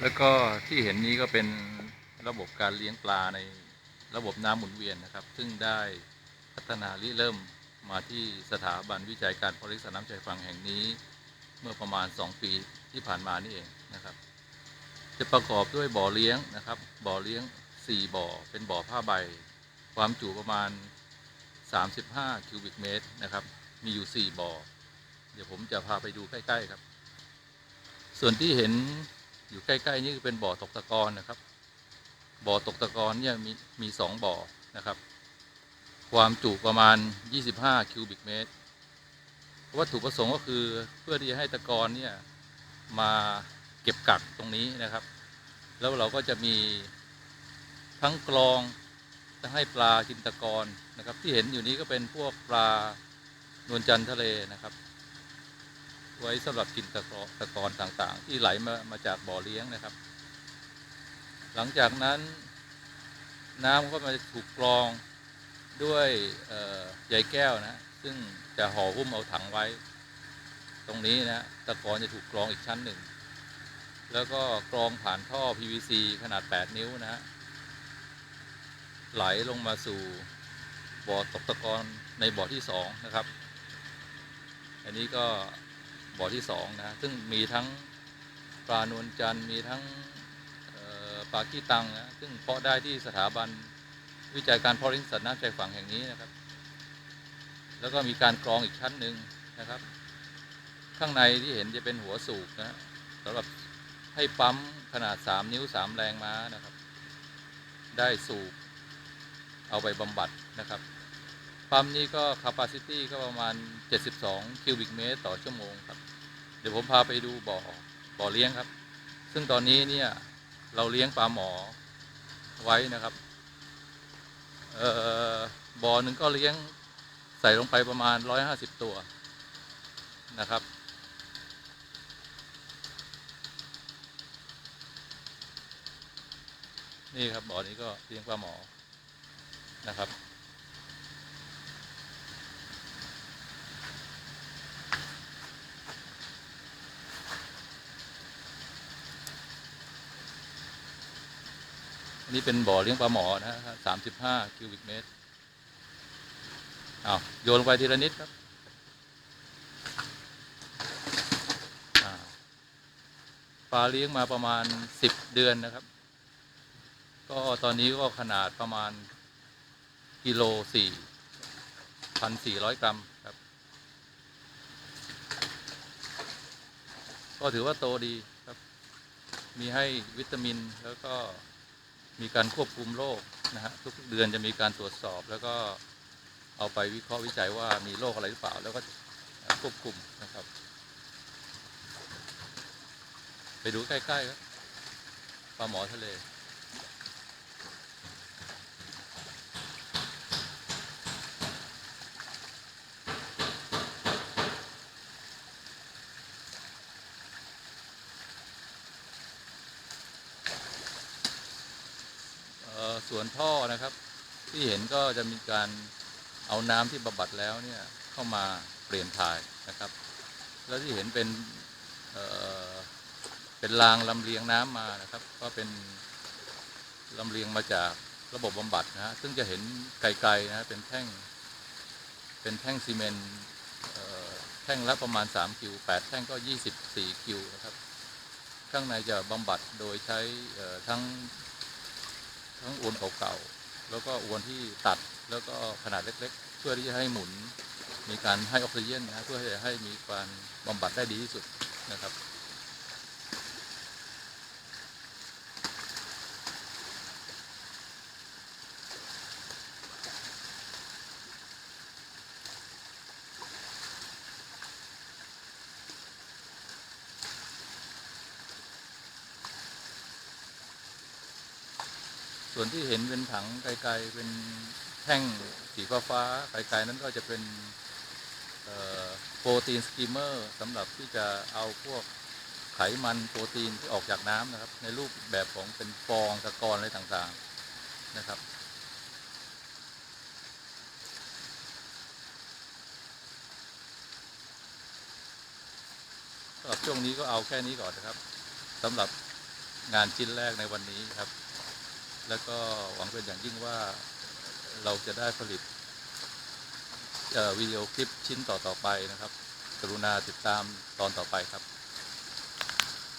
แล้วก็ที่เห็นนี้ก็เป็นระบบการเลี้ยงปลาในระบบน้ำหมุนเวียนนะครับ ซึ่งได้พัฒนาริเริ่มมาที่สถาบันวิจัยการผลิตสารน้ำใจฝั่งแห่งนี้เมื่อประมาณ 2 ปีที่ผ่านมานี่เองนะครับ จะประกอบด้วยบ่อเลี้ยงนะครับ บ่อเลี้ยง 4 บ่อ เป็นบ่อผ้าใบ ความจุประมาณ 35 คิวบิกเมตรนะครับ มีอยู่ 4 บ่อ เดี๋ยวผมจะพาไปดูใกล้ ๆ ครับ ส่วนที่เห็น อยู่ใกล้ๆนี่คือเป็นบ่อตกตะกอนนะครับ บ่อตกตะกอนเนี่ยมีมีสองบ่อนะครับ ความจุประมาณ 25 คิวบิกเมตร วัตถุประสงค์ก็คือเพื่อที่จะให้ตะกอนเนี่ยมาเก็บกักตรงนี้นะครับ แล้วเราก็จะมีทั้งกรองจะให้ปลากินตะกอนนะครับ ที่เห็นอยู่นี้ก็เป็นพวกปลานวลจันทร์ทะเลนะครับ ไว้สำหรับกินตะกอนตะกอนต่างๆ ที่ไหลมามาจากบ่อเลี้ยงนะครับ หลังจากนั้น น้ำก็มาถูกกรองด้วยใยแก้วนะ ซึ่งจะห่อหุ้มเอาถังไว้ ตรงนี้นะตะกอนจะถูกกรองอีกชั้นหนึ่ง แล้วก็กรองผ่านท่อ PVC ขนาด 8 นิ้วนะฮะไหลลงมาสู่บ่อตกตะกอนในบ่อที่สองนะครับ อันนี้ก็ บ่อที่สองนะซึ่งมีทั้งปลานวลจันทร์มีทั้งปลาขี้ตังนะซึ่งเพาะได้ที่สถาบันวิจัยการเพาะเลี้ยงสัตว์น้ำใจฝั่งแห่งนี้นะครับ แล้วก็มีการกรองอีกชั้นหนึ่งนะครับ ข้างในที่เห็นจะเป็นหัวสูบนะสำหรับให้ปั๊มขนาด 3 นิ้ว 3 แรงม้านะครับ ได้สูบเอาไปบำบัดนะครับ ปั๊มนี้ก็ capacity ก็ประมาณ 72 คิวบิกเมตร ต่อชั่วโมงครับ เดี๋ยวผมพาไปดูบ่อ บ่อเลี้ยงครับ ซึ่งตอนนี้เนี่ยเราเลี้ยงปลาหมอไว้นะครับบ่อหนึ่งก็เลี้ยงใส่ลงไปประมาณ 150 ตัวนะครับ นี่ครับบ่อนี้ก็เลี้ยงปลาหมอนะครับ นนี้เป็นบ่อเลี้ยงปลาหมอนะฮะสามสิบห้าคิวบิกเมตรเอาวโยนลงไปทีละนิดครับปลาเลี้ยงมาประมาณสิบเดือนนะครับ ก็ตอนนี้ก็ขนาดประมาณกิโลสี่พันสี่ร้อยกรัมครับ ก็ถือว่าโตดีครับ มีให้วิตามินแล้วก็ มีการควบคุมโรคนะฮะทุกเดือนจะมีการตรวจสอบ แล้วก็เอาไปวิเคราะห์วิจัยว่ามีโรคอะไรหรือเปล่า แล้วก็ควบคุมนะครับ ไปดูใกล้ๆครับปลาหมอทะเล วนท่อนะครับ ที่เห็นก็จะมีการเอาน้ำที่บำบัดแล้วเนี่ยเข้ามาเปลี่ยนถ่ายนะครับ แล้วที่เห็นเป็นเเป็นรางลำเลียงน้ำมานะครับ ก็เป็นลำเลียงมาจากระบบบำบัดนะฮะซึ่งจะเห็นไกลๆนะเป็นแท่ง เป็นแท่งซีเมนต์แท่งละประมาณ 3 คิว 8 แท่งก็ 24 คิวนะครับ ข้างในจะบำบัดโดยใช้ทั้ง ทั้งอวนเก่าๆแล้วก็อวนที่ตัดแล้วก็ขนาดเล็ก ๆ เพื่อที่จะให้หมุนมีการให้ออกซิเจนนะเพื่อที่จะให้มีการบำบัดได้ดีที่สุดนะครับ วนที่เห็นเป็นถังไกลๆเป็นแท่งสีฟ้าๆไกลๆนั้นก็จะเป็นโปรตีนสกีเมอร์สำหรับที่จะเอาพวกไขมันโปรตีนที่ออกจากน้ำนะครับ ในรูปแบบของเป็นฟองตะกอนอะไรต่างๆนะครับ สำหรับช่วงนี้ก็เอาแค่นี้ก่อนนะครับสำหรับงานชิ้นแรกในวันนี้ครับ แล้วก็หวังเป็นอย่างยิ่งว่าเราจะได้ผลิตวิดีโอคลิปชิ้นต่อๆไปนะครับ กรุณาติดตามตอนต่อไปครับ